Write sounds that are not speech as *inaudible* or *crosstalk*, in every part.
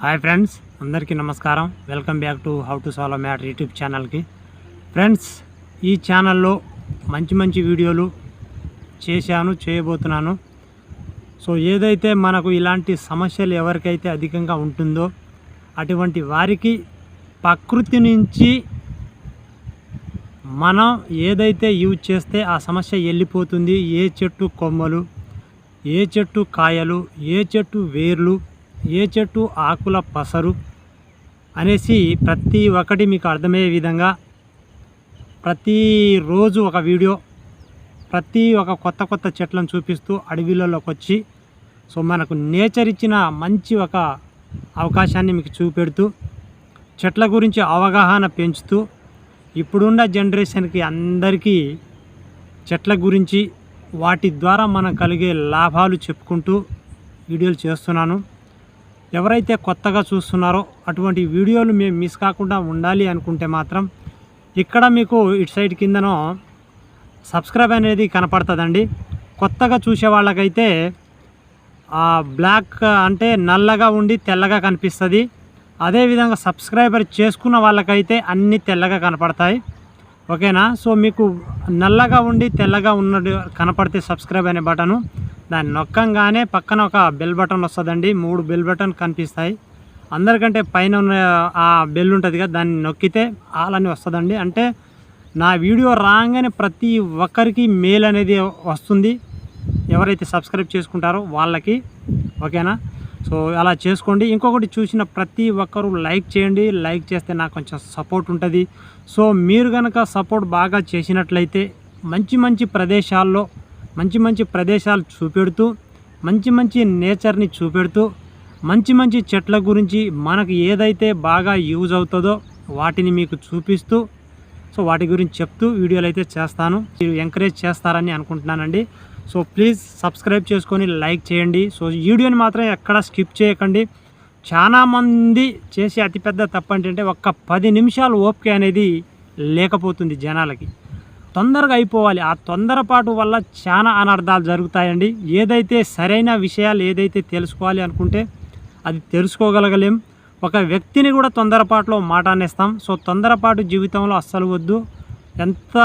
Hi friends అందరికీ నమస్కారం. Welcome back to how to solve matter YouTube ఛానల్కి. Friends ఈ ఛానల్లో మంచి మంచి వీడియోలు చేశాను చేయబోతున్నాను. సో ఏదైతే మనకు ఇలాంటి సమస్యలు ఎవరికైతే అధికంగా ఉంటుందో అటువంటి వారికి ప్రకృతి నుంచి మనం ఏదైతే యూజ్ చేస్తే ఆ సమస్య వెళ్ళిపోతుంది. ఏ చెట్టు కొమ్మలు ఏ చెట్టు కాయలు ఏ చెట్టు వేర్లు ఏ చెట్టు ఆకుల పసరు అనేసి ప్రతి ఒక్కటి మీకు అర్థమయ్యే విధంగా ప్రతిరోజు ఒక వీడియో ప్రతి ఒక కొత్త కొత్త చెట్లను చూపిస్తూ అడవిలలోకి వచ్చి సో మనకు నేచర్ ఇచ్చిన మంచి ఒక అవకాశాన్ని మీకు చూపెడుతూ చెట్ల గురించి అవగాహన పెంచుతూ ఇప్పుడున్న జనరేషన్కి అందరికీ చెట్ల గురించి వాటి ద్వారా మనం కలిగే లాభాలు చెప్పుకుంటూ వీడియోలు చేస్తున్నాను. ఎవరైతే కొత్తగా చూస్తున్నారో అటువంటి వీడియోలు మేము మిస్ కాకుండా ఉండాలి అనుకుంటే మాత్రం ఇక్కడ మీకు ఇటు సైడ్ కిందనో సబ్స్క్రైబ్ అనేది కనపడుతుందండి. కొత్తగా చూసే వాళ్ళకైతే బ్లాక్ అంటే నల్లగా ఉండి తెల్లగా కనిపిస్తుంది. అదేవిధంగా సబ్స్క్రైబర్ చేసుకున్న వాళ్ళకైతే అన్ని తెల్లగా కనపడతాయి. ఓకేనా? సో మీకు నల్లగా ఉండి తెల్లగా ఉన్న కనపడితే సబ్స్క్రైబ్ అనే బటను దాన్ని నొక్కంగానే పక్కన ఒక బెల్ బటన్ వస్తుందండి. మూడు బెల్ బటన్ కనిపిస్తాయి. అందరికంటే పైన ఉన్న ఆ బెల్ ఉంటుంది కదా దాన్ని నొక్కితే ఆల్ అని వస్తుందండి. అంటే నా వీడియో రాగానే ప్రతి ఒక్కరికి మెయిల్ అనేది వస్తుంది. ఎవరైతే సబ్స్క్రైబ్ చేసుకుంటారో వాళ్ళకి ఓకేనా? సో అలా చేసుకోండి. ఇంకొకటి చూసిన ప్రతి ఒక్కరూ లైక్ చేయండి. లైక్ చేస్తే నాకు కొంచెం సపోర్ట్ ఉంటుంది. సో మీరు కనుక సపోర్ట్ బాగా చేసినట్లయితే మంచి మంచి ప్రదేశాల్లో మంచి మంచి ప్రదేశాలు చూపెడుతూ మంచి మంచి నేచర్ని చూపెడుతూ మంచి మంచి చెట్ల గురించి మనకు ఏదైతే బాగా యూజ్ అవుతుందో వాటిని మీకు చూపిస్తూ సో వాటి గురించి చెప్తూ వీడియోలు అయితే చేస్తాను. మీరు ఎంకరేజ్ చేస్తారని అనుకుంటున్నానండి. సో ప్లీజ్ సబ్స్క్రైబ్ చేసుకొని లైక్ చేయండి. సో వీడియోని మాత్రం ఎక్కడ స్కిప్ చేయకండి. చాలామంది చేసే అతిపెద్ద తప్పు ఏంటంటే ఒక్క పది నిమిషాలు ఓపిక అనేది లేకపోతుంది జనాలకి. తొందరగా అయిపోవాలి. ఆ తొందరపాటు వల్ల చాలా అనర్థాలు జరుగుతాయండి. ఏదైతే సరైన విషయాలు ఏదైతే తెలుసుకోవాలి అనుకుంటే అది తెలుసుకోగలగలేం. ఒక వ్యక్తిని కూడా తొందరపాటులో మాట అనేస్తాం సో తొందరపాటు జీవితంలో అస్సలు వద్దు. ఎంత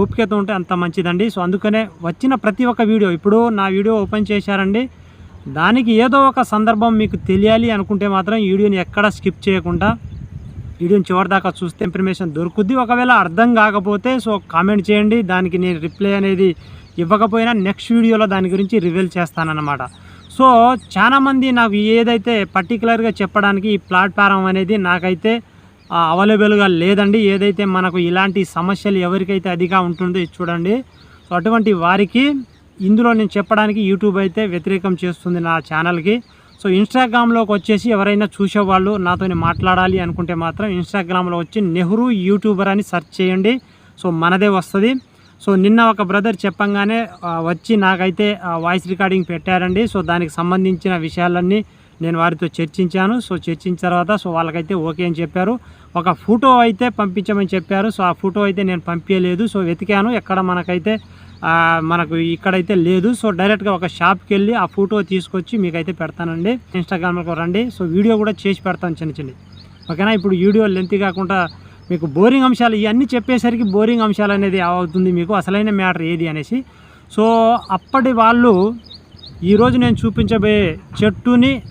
ఓపికత ఉంటే అంత మంచిదండి. సో అందుకనే వచ్చిన ప్రతి ఒక్క వీడియో ఇప్పుడు నా వీడియో ఓపెన్ చేశారండి. దానికి ఏదో ఒక సందర్భం మీకు తెలియాలి అనుకుంటే మాత్రం వీడియోని ఎక్కడ స్కిప్ చేయకుండా వీడియోని చివరిదాకా చూస్తే ఇన్ఫర్మేషన్ దొరుకుద్ది. ఒకవేళ అర్థం కాకపోతే సో కామెంట్ చేయండి. దానికి నేను రిప్లై అనేది ఇవ్వకపోయినా నెక్స్ట్ వీడియోలో దాని గురించి రివీల్ చేస్తానన్నమాట. సో చాలామంది నాకు ఏదైతే పర్టికులర్గా చెప్పడానికి ఈ ప్లాట్ఫారం అనేది నాకైతే అవైలబుల్గా లేదండి. ఏదైతే మనకు ఇలాంటి సమస్యలు ఎవరికైతే అదిగా ఉంటుందో ఇది చూడండి. సో అటువంటి వారికి ఇందులో నేను చెప్పడానికి యూట్యూబ్ అయితే వ్యతిరేకం చేస్తుంది నా ఛానల్కి సో ఇన్స్టాగ్రామ్లోకి వచ్చేసి ఎవరైనా చూసేవాళ్ళు నాతో మాట్లాడాలి అనుకుంటే మాత్రం ఇన్స్టాగ్రామ్లో వచ్చి నెహ్రూ యూట్యూబర్ అని సెర్చ్ చేయండి. సో మనదే వస్తుంది. సో నిన్న ఒక బ్రదర్ చెప్పంగానే వచ్చి నాకైతే వాయిస్ రికార్డింగ్ పెట్టారండి. సో దానికి సంబంధించిన విషయాలన్నీ నేను వారితో చర్చించాను. సో చర్చించిన తర్వాత సో వాళ్ళకైతే ఓకే అని చెప్పారు. ఒక ఫోటో అయితే పంపించమని చెప్పారు. సో ఆ ఫోటో అయితే నేను పంపించలేదు. సో వెతికాను. ఎక్కడ మనకైతే మనకు ఇక్కడైతే లేదు. సో డైరెక్ట్గా ఒక షాప్కి వెళ్ళి ఆ ఫోటో తీసుకొచ్చి మీకైతే పెడతానండి. ఇన్స్టాగ్రామ్లకు రండి. సో వీడియో కూడా చేసి పెడతాను చిన్న చిన్న. ఓకేనా? ఇప్పుడు వీడియో లెంత్ కాకుండా మీకు బోరింగ్ అంశాలు ఇవన్నీ చెప్పేసరికి బోరింగ్ అంశాలు అనేది అవుతుంది మీకు. అసలైన మ్యాటర్ ఏది అనేసి. సో అప్పటి వాళ్ళు ఈరోజు నేను చూపించబోయే చెట్టుని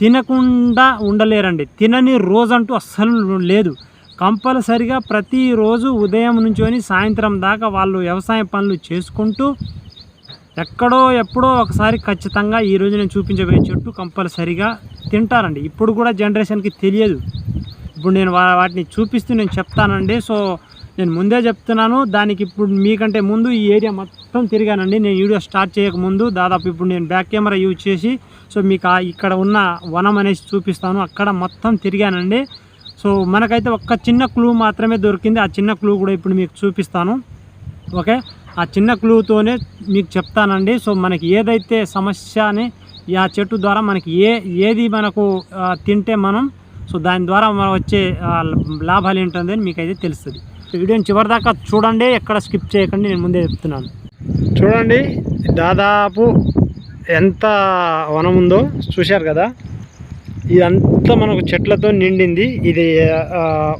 తినకుండా ఉండలేరండి. తినని రోజంటూ అస్సలు లేదు. కంపల్సరిగా ప్రతిరోజు ఉదయం నుంచొని సాయంత్రం దాకా వాళ్ళు వ్యవసాయ పనులు చేసుకుంటూ ఎక్కడో ఎప్పుడో ఒకసారి ఖచ్చితంగా ఈరోజు నేను చూపించబోయే చెట్టు కంపల్సరిగా తింటారండి. ఇప్పుడు కూడా జనరేషన్కి తెలియదు. ఇప్పుడు నేను వా- వాటిని చూపిస్తూ నేను చెప్తానండి. సో నేను ముందే చెప్తున్నాను. దానికి ఇప్పుడు మీకంటే ముందు ఈ ఏరియా మొత్తం తిరిగానండి. నేను వీడియో స్టార్ట్ చేయకముందు దాదాపు ఇప్పుడు నేను బ్యాక్ కెమెరా యూజ్ చేసి సో మీకు ఇక్కడ ఉన్న వనం అనేసి చూపిస్తాను. అక్కడ మొత్తం తిరిగానండి. సో మనకైతే ఒక్క చిన్న క్లూ మాత్రమే దొరికింది. ఆ చిన్న క్లూ కూడా ఇప్పుడు మీకు చూపిస్తాను. ఓకే? ఆ చిన్న క్లూతోనే మీకు చెప్తానండి. సో మనకి ఏదైతే సమస్య అని ఆ చెట్టు ద్వారా మనకి ఏ ఏది మనకు తింటే మనం సో దాని ద్వారా మనం వచ్చే లాభాలు ఏంటంటే మీకైతే తెలుస్తుంది. వీడియోని చివరిదాకా చూడండి. ఎక్కడ స్కిప్ చేయకండి. నేను ముందే చెప్తున్నాను. చూడండి. దాదాపు ఎంత వనం ఉందో చూశారు కదా? ఇదంతా మనకు చెట్లతో నిండింది. ఇది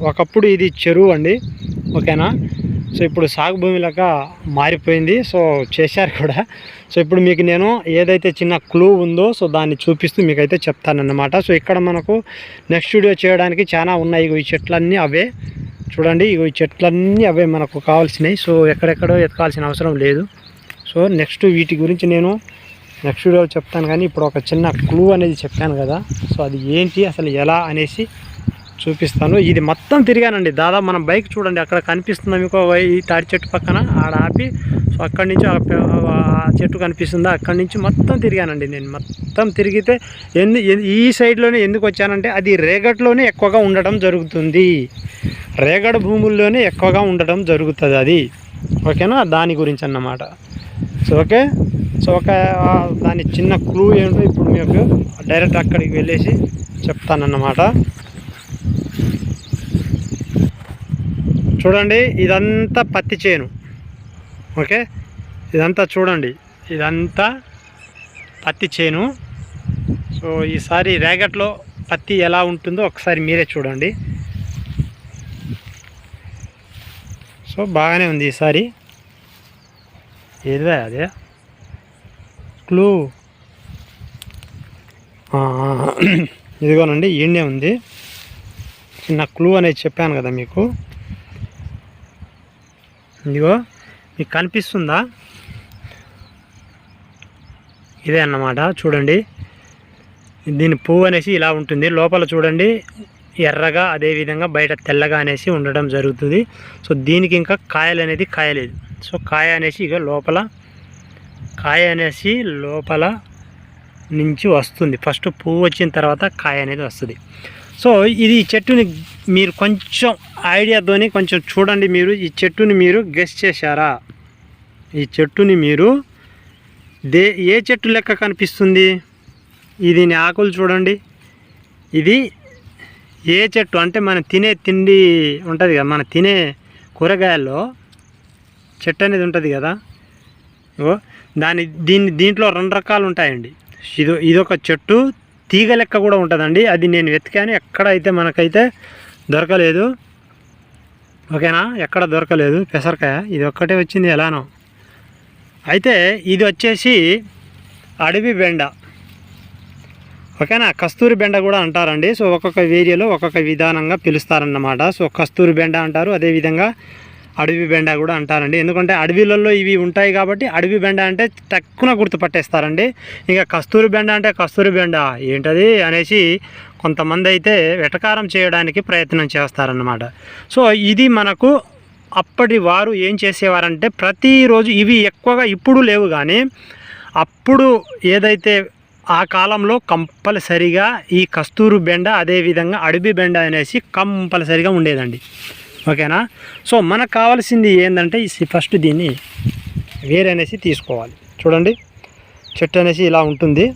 ఒకప్పుడు ఇది చెరువు అండి. ఓకేనా? సో ఇప్పుడు సాగు భూమి లెక్క మారిపోయింది. సో చేశారు కూడా. సో ఇప్పుడు మీకు నేను ఏదైతే చిన్న క్లూ ఉందో సో దాన్ని చూపిస్తూ మీకైతే చెప్తానన్నమాట. సో ఇక్కడ మనకు నెక్స్ట్ వీడియో చేయడానికి చాలా ఉన్నాయి. ఇగో ఈ చెట్లన్నీ అవే. చూడండి ఇగో ఈ చెట్లన్నీ అవే మనకు కావాల్సినవి. సో ఎక్కడెక్కడో ఎతకాల్సిన అవసరం లేదు. సో నెక్స్ట్ వీటి గురించి నేను నెక్స్ట్ వీడియోలో చెప్తాను కానీ ఇప్పుడు ఒక చిన్న క్లూ అనేది చెప్పాను కదా. సో అది ఏంటి అసలు ఎలా అనేసి చూపిస్తాను. ఇది మొత్తం తిరిగానండి. దాదాపు మన బైక్ చూడండి అక్కడ కనిపిస్తుంది మీకు ఈ తాడి చెట్టు పక్కన ఆడ ఆపి సో అక్కడి నుంచి ఆ చెట్టు కనిపిస్తుందా? అక్కడి నుంచి మొత్తం తిరిగానండి నేను. మొత్తం తిరిగితే ఎందు ఈ సైడ్లోనే ఎందుకు వచ్చానంటే అది రేగట్లోనే ఎక్కువగా ఉండడం జరుగుతుంది. రేగడ భూముల్లోనే ఎక్కువగా ఉండడం జరుగుతుంది అది. ఓకేనా? దాని గురించి అన్నమాట. So okay? సో ఒక దాని చిన్న క్లూ ఏంటో ఇప్పుడు మీకు డైరెక్ట్ అక్కడికి వెళ్ళేసి చెప్తానన్నమాట. చూడండి ఇదంతా పత్తి చేను. ఓకే? ఇదంతా చూడండి ఇదంతా పత్తి చేను. సో ఈసారి రేగట్లో పత్తి ఎలా ఉంటుందో ఒకసారి మీరే చూడండి. సో బాగానే ఉంది ఈసారి. ఏదే అదే? క్లూ. *clears throat* ఇదిగోనండి ఈయనే ఉంది. చిన్న క్లూ అనేది చెప్పాను కదా మీకు. ఇదిగో మీకు కనిపిస్తుందా? ఇదే అన్నమాట చూడండి. దీని పువ్వు అనేసి ఇలా ఉంటుంది. లోపల చూడండి ఎర్రగా అదేవిధంగా బయట తెల్లగా అనేసి ఉండడం జరుగుతుంది. సో దీనికి ఇంకా కాయలు అనేది కాయలేదు. సో కాయ అనేసి ఇక లోపల కాయ అనేసి లోపల నుంచి వస్తుంది. ఫస్ట్ పువ్వు వచ్చిన తర్వాత కాయ అనేది వస్తుంది. సో ఇది చెట్టుని మీరు కొంచెం ఐడియాతోని కొంచెం చూడండి మీరు. ఈ చెట్టుని మీరు గెస్ చేశారా? ఈ చెట్టుని మీరు దే ఏ చెట్టు లెక్క కనిపిస్తుంది? ఇది ఆకులు చూడండి. ఇది ఏ చెట్టు? అంటే మనం తినే తిండి ఉంటుంది కదా మనం తినే కూరగాయల్లో చెట్టు అనేది ఉంటుంది కదా. దాని దీన్ని దీంట్లో రెండు రకాలు ఉంటాయండి. ఇది ఇదొక చెట్టు తీగ లెక్క కూడా ఉంటుందండి. అది నేను వెతికాను ఎక్కడైతే మనకైతే దొరకలేదు. ఓకేనా? ఎక్కడ దొరకలేదు? పెసరకాయ. ఇది ఒక్కటే వచ్చింది ఎలానో. అయితే ఇది వచ్చేసి అడవి బెండ. ఓకేనా? కస్తూరి బెండ కూడా అంటారండి. సో ఒక్కొక్క ఏరియాలో ఒక్కొక్క విధానంగా పిలుస్తారన్నమాట. సో కస్తూరి బెండ అంటారు. అదేవిధంగా అడవి బెండ కూడా అంటారండి. ఎందుకంటే అడవిలలో ఇవి ఉంటాయి కాబట్టి అడవి బెండ అంటే తక్కువ గుర్తుపట్టేస్తారండి ఇంకా కస్తూరి బెండ అంటే కస్తూరి బెండ ఏంటది అనేసి కొంతమంది అయితే వెటకారం చేయడానికి ప్రయత్నం చేస్తారన్నమాట. సో ఇది మనకు అప్పటి వారు ఏం చేసేవారంటే ప్రతిరోజు ఇవి ఎక్కువగా ఇప్పుడు లేవు కానీ అప్పుడు ఏదైతే ఆ కాలంలో కంపల్సరిగా ఈ కస్తూరు బెండ అదేవిధంగా అడవి బెండ అనేసి కంపల్సరిగా ఉండేదండి. ఓకేనా? సో మనకు కావాల్సింది ఏంటంటే ఫస్ట్ దీన్ని వేరే అనేసి తీసుకోవాలి. చూడండి. చెట్టు అనేసి ఇలా ఉంటుంది.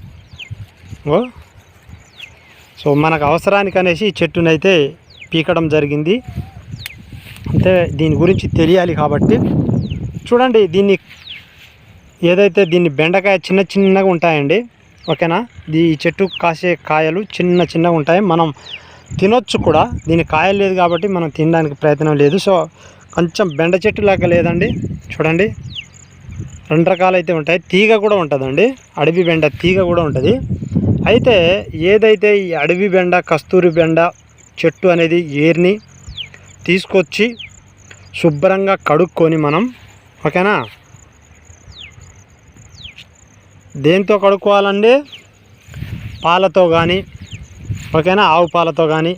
ఓ. సో మనకు అవసరానికి అనేసి చెట్టునైతే పీకడం జరిగింది. అంటే దీని గురించి తెలియాలి కాబట్టి. చూడండి దీన్ని ఏదైతే దీన్ని బెండకాయ చిన్న చిన్నగా ఉంటాయండి. ఓకేనా? ఈ చెట్టు కాసే కాయలు చిన్న చిన్నగా ఉంటాయి. మనం తినొచ్చు కూడా. దీని కాయలు లేదు కాబట్టి మనం తినడానికి ప్రయత్నం లేదు. సో కొంచెం బెండ చెట్టు లాగా లేదండి. చూడండి. రెండు రకాలు అయితే ఉంటాయి. తీగ కూడా ఉంటుందండి. అడవి బెండ తీగ కూడా ఉంటుంది. అయితే ఏదైతే ఈ అడవి బెండ కస్తూరి బెండ చెట్టు అనేది ఏర్ని తీసుకొచ్చి శుభ్రంగా కడుక్కొని మనం ఓకేనా? దేంతో కడుక్కోవాలండి? పాలతో కానీ ఓకేనా ఆవు పాలతో కానీ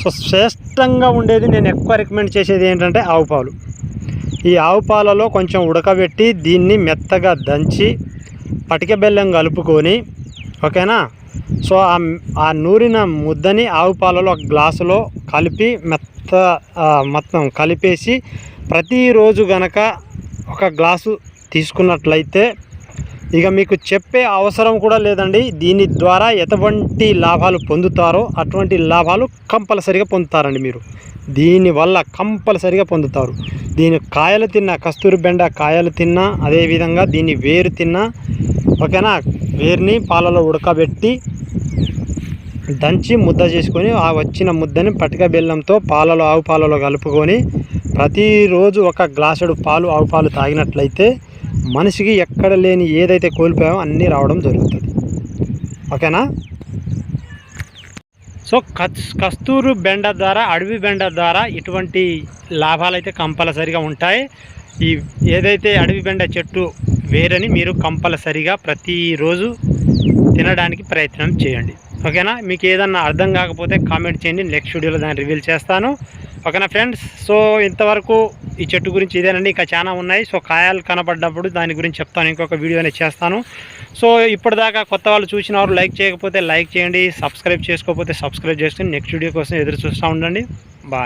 సో శ్రేష్టంగా ఉండేది నేను ఎక్కువ రికమెండ్ చేసేది ఏంటంటే ఆవు పాలు. ఈ ఆవు పాలలో కొంచెం ఉడకబెట్టి దీన్ని మెత్తగా దంచి పటిక బెల్లం కలుపుకొని ఓకేనా? సో ఆ నూరిన ముద్దని ఆవు పాలలో ఒక గ్లాసులో కలిపి మెత్త మొత్తం కలిపేసి ప్రతిరోజు గనక ఒక గ్లాసు తీసుకున్నట్లయితే ఇక మీకు చెప్పే అవసరం కూడా లేదండి. దీని ద్వారా ఎటువంటి లాభాలు పొందుతారో అటువంటి లాభాలు కంపల్సరిగా పొందుతారండి మీరు. దీనివల్ల కంపల్సరిగా పొందుతారు. దీని కాయలు తిన్నా కస్తూరి బెండ కాయలు తిన్నా అదేవిధంగా దీన్ని వేరు తిన్నా ఓకేనా? వేరుని పాలలో ఉడకబెట్టి దంచి ముద్ద చేసుకొని ఆ వచ్చిన ముద్దని పటిక బెల్లంతో పాలలో ఆవు పాలలో కలుపుకొని ప్రతిరోజు ఒక గ్లాసుడు పాలు ఆవు పాలు తాగినట్లయితే మనిషికి ఎక్కడ లేని ఏదైతే కోల్పోయామో అన్నీ రావడం జరుగుతుంది. ఓకేనా? సో కస్తూరు బెండ ద్వారా అడవి బెండ ద్వారా ఇటువంటి లాభాలు అయితే కంపల్సరిగా ఉంటాయి. ఈ ఏదైతే అడవి బెండ చెట్టు వేరని మీరు కంపల్సరిగా ప్రతిరోజు తినడానికి ప్రయత్నం చేయండి. ఓకేనా? మీకు ఏదన్నా అర్థం కాకపోతే కామెంట్ చేయండి. నెక్స్ట్ వీడియోలో దాన్ని రివీల్ చేస్తాను. ఓకేనా ఫ్రెండ్స్? సో ఇంతవరకు ఈ చెట్టు గురించి ఇదేనండి. ఇంకా చాలా ఉన్నాయి. సో కాయలు కనపడ్డప్పుడు దాని గురించి చెప్తాను. ఇంకొక వీడియో అనేది చేస్తాను. సో ఇప్పటిదాకా కొత్త వాళ్ళు చూసిన వారు లైక్ చేయకపోతే లైక్ చేయండి. సబ్స్క్రైబ్ చేసుకోకపోతే సబ్స్క్రైబ్ చేసుకుని నెక్స్ట్ వీడియో కోసం ఎదురు చూస్తూ ఉండండి. బాయ్.